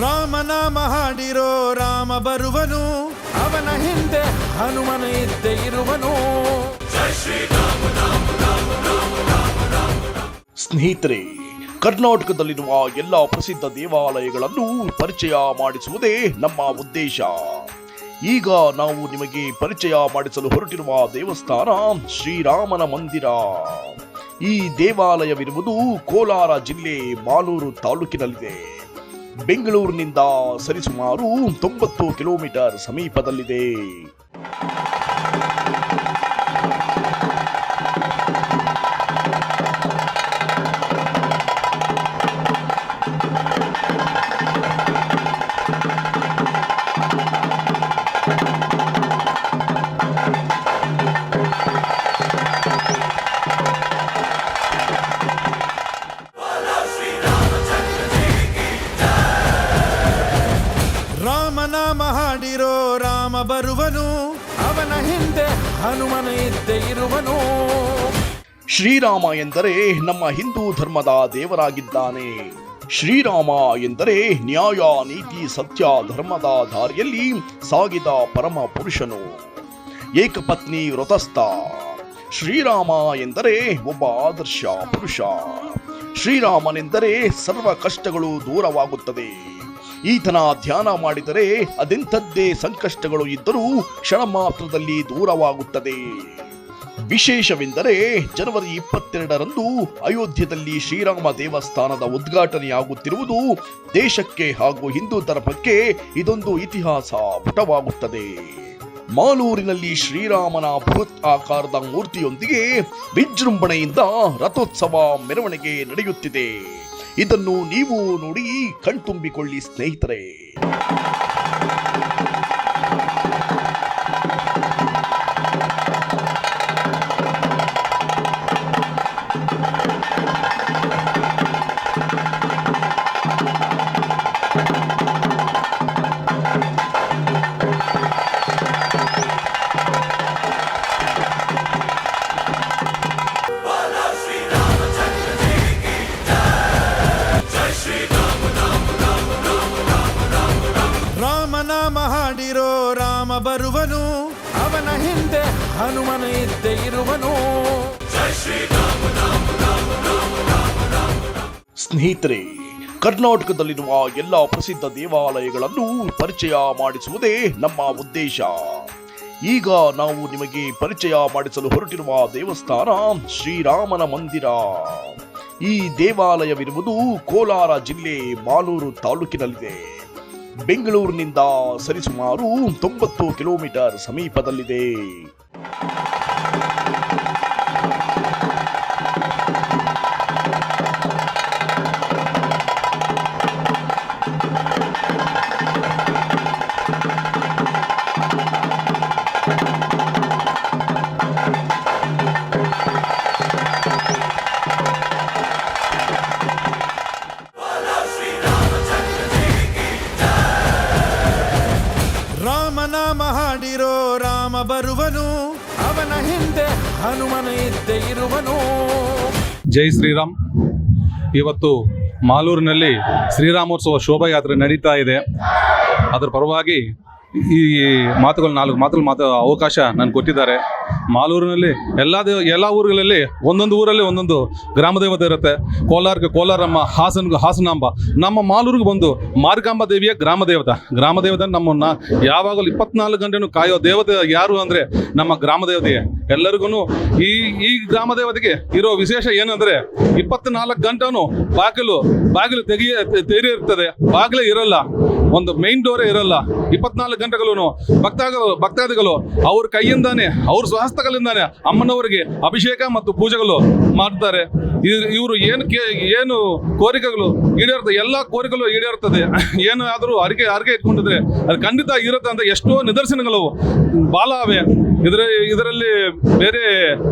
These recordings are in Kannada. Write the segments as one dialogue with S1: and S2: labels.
S1: ರಾಮನಾಮ ಹಾಡಿರೋ ರಾಮ ಬರುವನು. ಅವನ ಹಿಂದೆ ಹನುಮನ ಇದ್ದೇ ಇರುವನು.
S2: ಸ್ನೇಹಿತರೆ ಕರ್ನಾಟಕದಲ್ಲಿರುವ ಎಲ್ಲ ಪ್ರಸಿದ್ಧ ದೇವಾಲಯಗಳನ್ನು ಪರಿಚಯ ಮಾಡಿಸುವುದೇ ನಮ್ಮ ಉದ್ದೇಶ. ಈಗ ನಾವು ನಿಮಗೆ ಪರಿಚಯ ಮಾಡಿಸಲು ಹೊರಟಿರುವ ದೇವಸ್ಥಾನ ಶ್ರೀರಾಮನ ಮಂದಿರ. ಈ ದೇವಾಲಯವಿರುವುದು ಕೋಲಾರ ಜಿಲ್ಲೆ ಮಾಲೂರು ತಾಲೂಕಿನಲ್ಲಿದೆ. ಬೆಂಗಳೂರಿನಿಂದ ಸರಿಸುಮಾರು ತೊಂಬತ್ತು ಕಿಲೋಮೀಟರ್ ಸಮೀಪದಲ್ಲಿದೆ.
S1: ಬರುವನು, ಅವನ ಹಿಂದೆ ಹನುಮನ ಇದ್ದೇ ಇರುವನು.
S2: ಶ್ರೀರಾಮ ಎಂದರೆ ನಮ್ಮ ಹಿಂದೂ ಧರ್ಮದ ದೇವರಾಗಿದ್ದಾನೆ. ಶ್ರೀರಾಮ ಎಂದರೆ ನ್ಯಾಯ, ನೀತಿ, ಸತ್ಯ, ಧರ್ಮದ ದಾರಿಯಲ್ಲಿ ಸಾಗಿದ ಪರಮ ಪುರುಷನು. ಏಕಪತ್ನಿ ವ್ರತಸ್ಥ. ಶ್ರೀರಾಮ ಎಂದರೆ ಒಬ್ಬ ಆದರ್ಶ ಪುರುಷ. ಶ್ರೀರಾಮನೆಂದರೆ ಸರ್ವ ಕಷ್ಟಗಳು ದೂರವಾಗುತ್ತದೆ. ಈತನ ಧ್ಯಾನ ಮಾಡಿದರೆ ಅದೆಂಥದ್ದೇ ಸಂಕಷ್ಟಗಳು ಇದ್ದರೂ ಕ್ಷಣ ಮಾತ್ರದಲ್ಲಿ ದೂರವಾಗುತ್ತದೆ. ವಿಶೇಷವೆಂದರೆ ಜನವರಿ ಇಪ್ಪತ್ತೆರಡರಂದು ಅಯೋಧ್ಯದಲ್ಲಿ ಶ್ರೀರಾಮ ದೇವಸ್ಥಾನದ ಉದ್ಘಾಟನೆಯಾಗುತ್ತಿರುವುದು ದೇಶಕ್ಕೆ ಹಾಗೂ ಹಿಂದೂ ಧರ್ಮಕ್ಕೆ ಇದೊಂದು ಇತಿಹಾಸ ಪುಟವಾಗುತ್ತದೆ. ಮಾಲೂರಿನಲ್ಲಿ ಶ್ರೀರಾಮನ ಬೃಹತ್ ಆಕಾರದ ಮೂರ್ತಿಯೊಂದಿಗೆ ವಿಜೃಂಭಣೆಯಿಂದ ರಥೋತ್ಸವ ಮೆರವಣಿಗೆ ನಡೆಯುತ್ತಿದೆ. ಇದನ್ನು ನೀವು ನೋಡಿ ಕಣ್ತುಂಬಿಕೊಳ್ಳಿ ಸ್ನೇಹಿತರೆ.
S1: ಬರುವನು, ಅವನ ಹಿಂದೆ ಹನುಮನ ಇದ್ದೇ ಇರುವನು.
S2: ಸ್ನೇಹಿತರೆ, ಕರ್ನಾಟಕದಲ್ಲಿರುವ ಎಲ್ಲ ಪ್ರಸಿದ್ಧ ದೇವಾಲಯಗಳನ್ನು ಪರಿಚಯ ಮಾಡಿಸುವುದೇ ನಮ್ಮ ಉದ್ದೇಶ. ಈಗ ನಾವು ನಿಮಗೆ ಪರಿಚಯ ಮಾಡಿಸಲು ಹೊರಟಿರುವ ದೇವಸ್ಥಾನ ಶ್ರೀರಾಮನ ಮಂದಿರ. ಈ ದೇವಾಲಯವಿರುವುದು ಕೋಲಾರ ಜಿಲ್ಲೆ ಮಾಲೂರು ತಾಲೂಕಿನಲ್ಲಿದೆ. ಬೆಂಗಳೂರಿನಿಂದ ಸರಿಸುಮಾರು ತೊಂಬತ್ತು ಕಿಲೋಮೀಟರ್ ಸಮೀಪದಲ್ಲಿದೆ.
S3: ಜೈ ಶ್ರೀರಾಮ್. ಇವತ್ತು ಮಾಲೂರಿನಲ್ಲಿ ಶ್ರೀರಾಮೋತ್ಸವ ಶೋಭಾಯಾತ್ರೆ ನಡೀತಾ ಇದೆ. ಅದರ ಪರವಾಗಿ ಈ ಮಾತುಗಳು ನಾಲ್ಕು ಮಾತುಗಳು ಮಾತು ಅವಕಾಶ ನನಗೆ ಕೊಟ್ಟಿದ್ದಾರೆ. ಮಾಲೂರಿನಲ್ಲಿ ಎಲ್ಲ ಎಲ್ಲ ಊರುಗಳಲ್ಲಿ ಒಂದೊಂದು ಊರಲ್ಲಿ ಒಂದೊಂದು ಗ್ರಾಮ ದೇವತೆ ಇರುತ್ತೆ. ಕೋಲಾರಕ್ಕೆ ಕೋಲಾರಮ್ಮ, ಹಾಸನ್ಗೆ ಹಾಸನಾಂಬ. ನಮ್ಮ ಮಾಲೂರಿಗೆ ಬಂದು ಮಾರ್ಗಾಂಬಾ ದೇವಿಯ ಗ್ರಾಮ ದೇವತೆ. ಗ್ರಾಮ ದೇವತೆ ನಮ್ಮನ್ನ ಯಾವಾಗಲೂ ಇಪ್ಪತ್ನಾಲ್ಕು ಗಂಟೆನೂ ಕಾಯೋ ದೇವತೆ ಯಾರು ಅಂದರೆ ನಮ್ಮ ಗ್ರಾಮ ದೇವತೆಯೇ. ಎಲ್ಲರಿಗೂ ಈ ಈ ಗ್ರಾಮ ದೇವತೆಗೆ ಇರೋ ವಿಶೇಷ ಏನಂದರೆ ಇಪ್ಪತ್ನಾಲ್ಕು ಗಂಟೆನೂ ಬಾಗಿಲು ಬಾಗಿಲು ತೆಗೆಯ ತೆರೆ ಇರ್ತದೆ. ಬಾಗಿಲೇ ಇರಲ್ಲ. ಒಂದು ಮೈನ್ ಡೋರೇ ಇರಲ್ಲ. ಇಪ್ಪತ್ನಾಲ್ಕು ಗಂಟೆಗಳೂ ಭಕ್ತ ಭಕ್ತಾದಿಗಳು ಅವ್ರ ಕೈಯಿಂದಾನೆ, ಅವ್ರ ಸ್ವಹಸ್ತಗಳಿಂದಾನೆ ಅಮ್ಮನವರಿಗೆ ಅಭಿಷೇಕ ಮತ್ತು ಪೂಜೆಗಳು ಮಾಡ್ತಾರೆ. ಇವರು ಏನು ಕೇ ಏನು ಕೋರಿಕೆಗಳು ಈಡೇರ್ತದೆ ಎಲ್ಲ ಕೋರಿಕೆಗಳು ಈಡೇರ್ತದೆ. ಏನು ಆದರೂ ಅರಿಕೆ ಅರಿಕೆ ಇಟ್ಕೊಂಡಿದ್ರೆ ಅದು ಖಂಡಿತ ಇರುತ್ತೆ ಅಂತ ಎಷ್ಟೋ ನಿದರ್ಶನಗಳು ಬಾಲ ಅವೆ. ಇದರ ಇದರಲ್ಲಿ ಬೇರೆ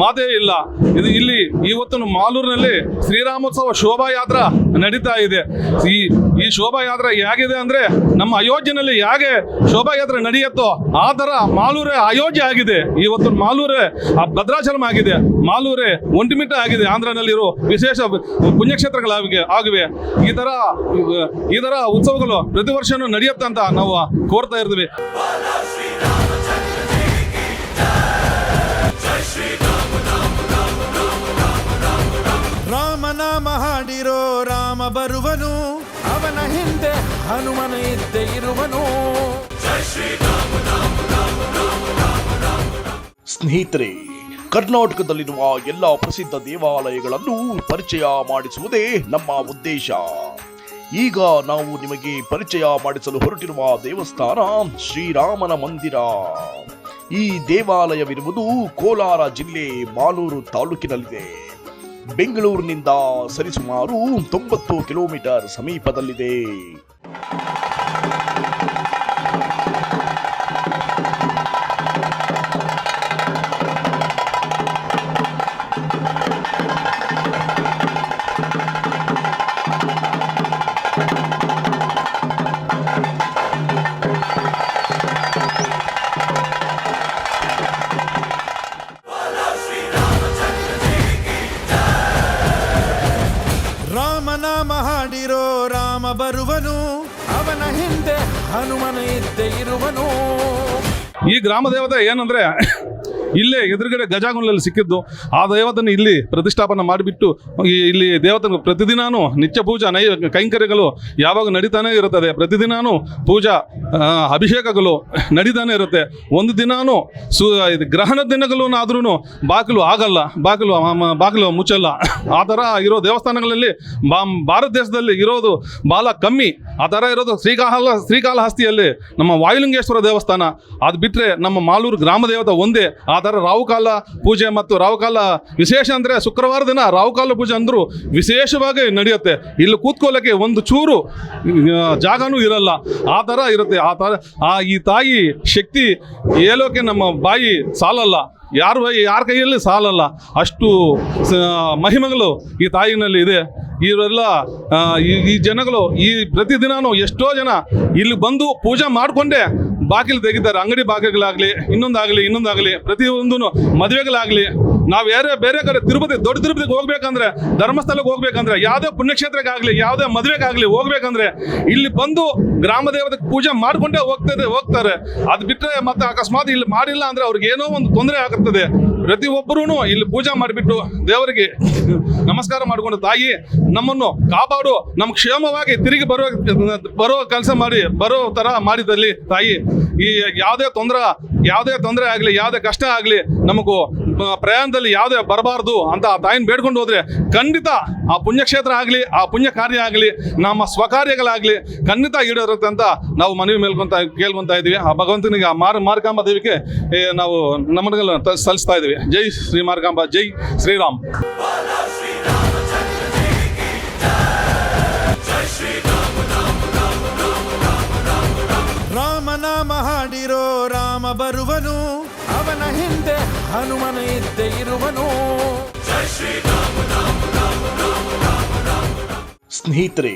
S3: ಮಾತೇ ಇಲ್ಲ. ಇದು ಇಲ್ಲಿ ಇವತ್ತು ಮಾಲೂರಿನಲ್ಲಿ ಶ್ರೀರಾಮೋತ್ಸವ ಶೋಭಾಯಾತ್ರ ನಡೀತಾ ಇದೆ. ಈ ಈ ಶೋಭಾಯಾತ್ರೆ ಹೇಗಿದೆ ಅಂದ್ರೆ ನಮ್ಮ ಅಯೋಧ್ಯೆಯಲ್ಲಿ ಹೇಗೆ ಶೋಭಾಯಾತ್ರೆ ನಡೆಯುತ್ತೋ ಆ ಥರ ಮಾಲೂರೇ ಅಯೋಧ್ಯ ಆಗಿದೆ. ಇವತ್ತು ಮಾಲೂರೇ ಭದ್ರಾಚಲಂ ಆಗಿದೆ. ಮಾಲೂರೇ ಒಂಟಿಮಿಟ್ಟ ಆಗಿದೆ. ಆಂಧ್ರನಲ್ಲಿರೋ ವಿಶೇಷ ಪುಣ್ಯಕ್ಷೇತ್ರಗಳಾಗಿವೆ, ಆಗಿವೆ. ಈ ಥರ ಈ ಥರ ಉತ್ಸವಗಳು ಪ್ರತಿ ವರ್ಷನೂ ನಡೆಯುತ್ತೆ ಅಂತ ನಾವು ಕೋರ್ತಾ ಇರ್ತೀವಿ.
S1: ರಾಮ ಬರುವನು. ಹನುಮನ ಇದ್ದೇ ಇರುವನು.
S2: ಸ್ನೇಹಿತರೆ, ಕರ್ನಾಟಕದಲ್ಲಿರುವ ಎಲ್ಲ ಪ್ರಸಿದ್ಧ ದೇವಾಲಯಗಳನ್ನು ಪರಿಚಯ ಮಾಡಿಸುವುದೇ ನಮ್ಮ ಉದ್ದೇಶ. ಈಗ ನಾವು ನಿಮಗೆ ಪರಿಚಯ ಮಾಡಿಸಲು ಹೊರಟಿರುವ ದೇವಸ್ಥಾನ ಶ್ರೀರಾಮನ ಮಂದಿರ. ಈ ದೇವಾಲಯವಿರುವುದು ಕೋಲಾರ ಜಿಲ್ಲೆ ಮಾಲೂರು ತಾಲೂಕಿನಲ್ಲಿದೆ. ಬೆಂಗಳೂರಿನಿಂದ ಸರಿಸುಮಾರು ತೊಂಬತ್ತು ಕಿಲೋಮೀಟರ್ ಸಮೀಪದಲ್ಲಿದೆ.
S1: ರಾಮನಾಮ ಹಾಡಿರೋ ರಾಮ ಬರುವನು ಅವನ ಹಿಂದೆ ಹನುಮನ ಇದ್ದೇ ಇರುವನು.
S3: ಈ ಗ್ರಾಮ ದೇವತೆ ಏನಂದ್ರೆ ಇಲ್ಲೇ ಎದುರುಗಡೆ ಗಜಾಗುಂಡಲ್ಲಿ ಸಿಕ್ಕಿದ್ದು, ಆ ದೇವತನ್ನು ಇಲ್ಲಿ ಪ್ರತಿಷ್ಠಾಪನೆ ಮಾಡಿಬಿಟ್ಟು ಇಲ್ಲಿ ದೇವತನ ಪ್ರತಿದಿನಾನು ನಿತ್ಯ ಪೂಜಾ, ನೈ, ಕೈಂಕರ್ಯಗಳು ಯಾವಾಗ ನಡೀತಾನೆ ಇರುತ್ತದೆ. ಪ್ರತಿದಿನಾನು ಪೂಜಾ ಅಭಿಷೇಕಗಳು ನಡೀತಾನೆ ಇರುತ್ತೆ. ಒಂದು ದಿನಾನು ಸು ಗ್ರಹಣ ಆದ್ರೂ ಬಾಗಿಲು ಆಗಲ್ಲ, ಬಾಗಿಲು ಬಾಗಿಲು ಮುಚ್ಚಲ್ಲ. ಆ ಥರ ಇರೋ ದೇವಸ್ಥಾನಗಳಲ್ಲಿ ಬಾ, ಭಾರತ ದೇಶದಲ್ಲಿ ಇರೋದು ಭಾಳ ಕಮ್ಮಿ. ಆ ಥರ ಇರೋದು ಶ್ರೀಕಾಲ, ಶ್ರೀಕಾಲಹಸ್ತಿಯಲ್ಲಿ ನಮ್ಮ ವಾಯುಲಿಂಗೇಶ್ವರ ದೇವಸ್ಥಾನ. ಅದು ಬಿಟ್ಟರೆ ನಮ್ಮ ಮಾಲೂರು ಗ್ರಾಮ ದೇವತೆ ಒಂದೇ. ಆ ಥರ ರಾಹುಕಾಲ ಪೂಜೆ ಮತ್ತು ರಾಹುಕಾಲ ವಿಶೇಷ ಅಂದರೆ ಶುಕ್ರವಾರ ದಿನ ರಾಹುಕಾಲ ಪೂಜೆ ಅಂದರೂ ವಿಶೇಷವಾಗಿ ನಡೆಯುತ್ತೆ. ಇಲ್ಲಿ ಕೂತ್ಕೊಳ್ಳೋಕ್ಕೆ ಒಂದು ಚೂರು ಜಾಗನೂ ಇರಲ್ಲ. ಆ ಥರ ಇರುತ್ತೆ. ಆ ಥರ ಆ ಈ ತಾಯಿ ಶಕ್ತಿ ಹೇಳೋಕೆ ನಮ್ಮ ಬಾಯಿ ಸಾಲಲ್ಲ. ಯಾರು ಯಾರ ಕೈಯಲ್ಲಿ ಸಾಲಲ್ಲ. ಅಷ್ಟು ಮಹಿಮೆಗಳು ಈ ತಾಯಿನಲ್ಲಿ ಇದೆ. ಇವರೆಲ್ಲ ಈ ಜನಗಳು ಈ ಪ್ರತಿದಿನವೂ ಎಷ್ಟೋ ಜನ ಇಲ್ಲಿ ಬಂದು ಪೂಜೆ ಮಾಡಿಕೊಂಡೇ ಬಾಗಿಲು ತೆಗಿತಾರೆ, ಅಂಗಡಿ ಬಾಗಿಲಾಗಲಿ, ಇನ್ನೊಂದಾಗಲಿ ಇನ್ನೊಂದಾಗಲಿ ಪ್ರತಿಯೊಂದೂ ಮದುವೆಗಳಾಗಲಿ, ನಾವು ಯಾರೇ ಬೇರೆ ಕಡೆ ತಿರುಪತಿ, ದೊಡ್ಡ ತಿರುಪತಿಗೆ ಹೋಗ್ಬೇಕಂದ್ರೆ, ಧರ್ಮಸ್ಥಳಕ್ಕೆ ಹೋಗ್ಬೇಕಂದ್ರೆ, ಯಾವುದೇ ಪುಣ್ಯಕ್ಷೇತ್ರಕ್ಕಾಗಲಿ, ಯಾವುದೇ ಮದುವೆಗಾಗಲಿ ಹೋಗ್ಬೇಕಂದ್ರೆ, ಇಲ್ಲಿ ಬಂದು ಗ್ರಾಮ ದೇವತೆ ಪೂಜೆ ಮಾಡಿಕೊಂಡೇ ಹೋಗ್ತದೆ, ಹೋಗ್ತಾರೆ. ಅದು ಬಿಟ್ಟರೆ ಮತ್ತೆ ಅಕಸ್ಮಾತ್ ಇಲ್ಲಿ ಮಾಡಿಲ್ಲ ಅಂದರೆ ಅವ್ರಿಗೆ ಏನೋ ಒಂದು ತೊಂದರೆ ಆಗುತ್ತದೆ ಪ್ರತಿಯೊಬ್ಬರೂ ಇಲ್ಲಿ ಪೂಜೆ ಮಾಡಿಬಿಟ್ಟು ದೇವರಿಗೆ ನಮಸ್ಕಾರ ಮಾಡಿಕೊಂಡು ತಾಯಿ ನಮ್ಮನ್ನು ಕಾಪಾಡು ನಮ್ಮ ಕ್ಷೇಮವಾಗಿ ತಿರುಗಿ ಬರೋ ಬರೋ ಕೆಲಸ ಮಾಡಿ, ಬರೋ ತರ ಮಾಡಿದಲ್ಲಿ ತಾಯಿ. ಈ ಯಾವುದೇ ತೊಂದರೆ ಯಾವುದೇ ತೊಂದರೆ ಆಗಲಿ, ಯಾವುದೇ ಕಷ್ಟ ಆಗಲಿ, ನಮಗೂ ಪ್ರಯಾಣದಲ್ಲಿ ಯಾವುದೇ ಬರಬಾರ್ದು ಅಂತ ಆ ತಾಯಿನ ಬೇಡ್ಕೊಂಡು ಹೋದ್ರೆ ಖಂಡಿತ ಆ ಪುಣ್ಯಕ್ಷೇತ್ರ ಆಗಲಿ, ಆ ಪುಣ್ಯ ಕಾರ್ಯ ಆಗಲಿ, ನಮ್ಮ ಸ್ವಕಾರ್ಯಗಳಾಗಲಿ ಖಂಡಿತ ಈಡೇರುತ್ತೆ ಅಂತ ನಾವು ಮನವಿ ಮೇಲ್ಕೊಂತ, ಕೇಳ್ಕೊಂತ ಇದ್ದೀವಿ. ಆ ಭಗವಂತನಿಗೆ ಆ ಮಾರ್, ಮಾರ್ಕಾಂಬ ದೇವಿಗೆ ನಾವು ನಮನಗಳನ್ನು ಸಲ್ಲಿಸ್ತಾ ಇದ್ದೀವಿ. ಜೈ ಶ್ರೀ ಮಾರ್ಕಾಂಬ ಜೈ ಶ್ರೀರಾಮ್
S1: ರಾಮನಾಮ ಹಾಡಿರೋ ರಾಮ ಬರುವನು ಅವನ ಹಿಂದೆ ಹನುಮನ ಇದ್ದೇ ಇರುವನು.
S2: ಸ್ನೇಹಿತರೆ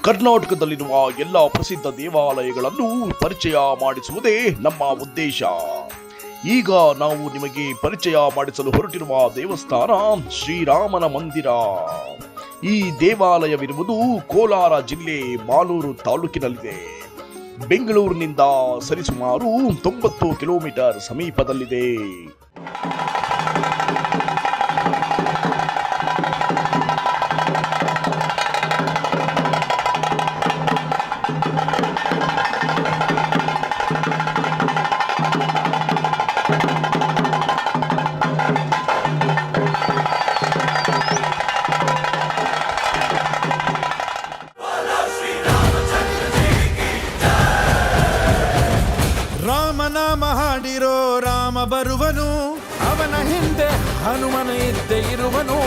S2: ಕರ್ನಾಟಕದಲ್ಲಿರುವ ಎಲ್ಲ ಪ್ರಸಿದ್ಧ ದೇವಾಲಯಗಳನ್ನು ಪರಿಚಯ ಮಾಡಿಸುವುದೇ ನಮ್ಮ ಉದ್ದೇಶ. ಈಗ ನಾವು ನಿಮಗೆ ಪರಿಚಯ ಮಾಡಿಸಲು ಹೊರಟಿರುವ ದೇವಸ್ಥಾನ ಶ್ರೀರಾಮನ ಮಂದಿರ. ಈ ದೇವಾಲಯವಿರುವುದು ಕೋಲಾರ ಜಿಲ್ಲೆ ಮಾಲೂರು ತಾಲೂಕಿನಲ್ಲಿದೆ. ಬೆಂಗಳೂರಿನಿಂದ ಸರಿಸುಮಾರು ತೊಂಬತ್ತು ಕಿಲೋಮೀಟರ್ ಸಮೀಪದಲ್ಲಿದೆ.
S1: ಬರುವನು ಅವನ ಹಿಂದೆ ಹನುಮನ ಇದ್ದೇ ಇರುವನು.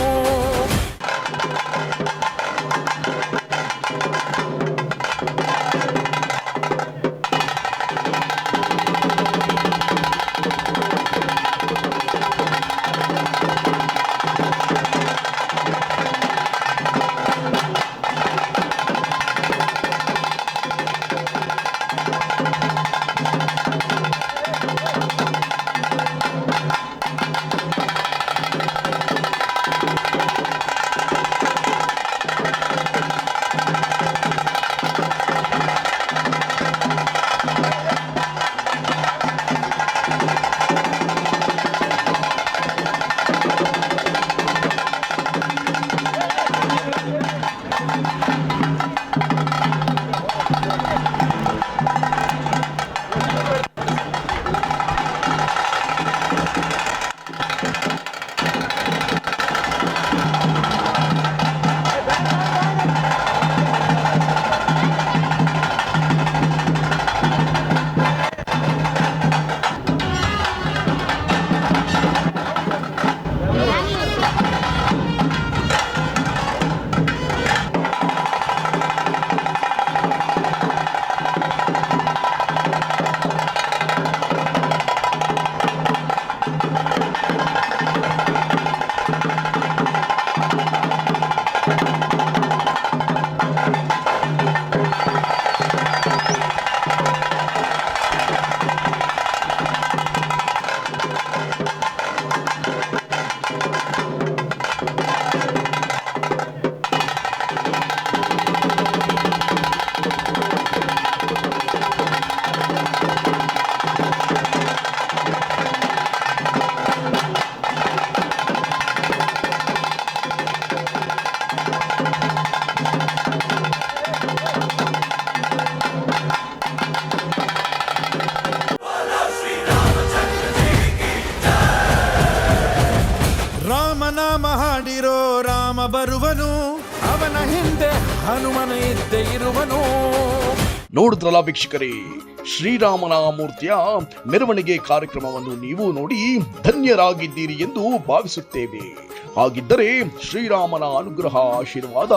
S2: ನೋಡಿದ್ರಲ್ಲ ವೀಕ್ಷಕರೇ? ಶ್ರೀರಾಮನ ಮೂರ್ತಿಯ ಮೆರವಣಿಗೆ ಕಾರ್ಯಕ್ರಮವನ್ನು ನೀವು ನೋಡಿ ಧನ್ಯರಾಗಿದ್ದೀರಿ ಎಂದು ಭಾವಿಸುತ್ತೇವೆ. ಹಾಗಿದ್ದರೆ ಶ್ರೀರಾಮನ ಅನುಗ್ರಹ, ಆಶೀರ್ವಾದ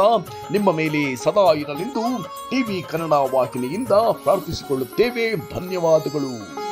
S2: ನಿಮ್ಮ ಮೇಲೆ ಸದಾ ಇರಲೆಂದು ಟಿವಿ ಕನ್ನಡ ವಾಹಿನಿಯಿಂದ ಪ್ರಾರ್ಥಿಸಿಕೊಳ್ಳುತ್ತೇವೆ. ಧನ್ಯವಾದಗಳು.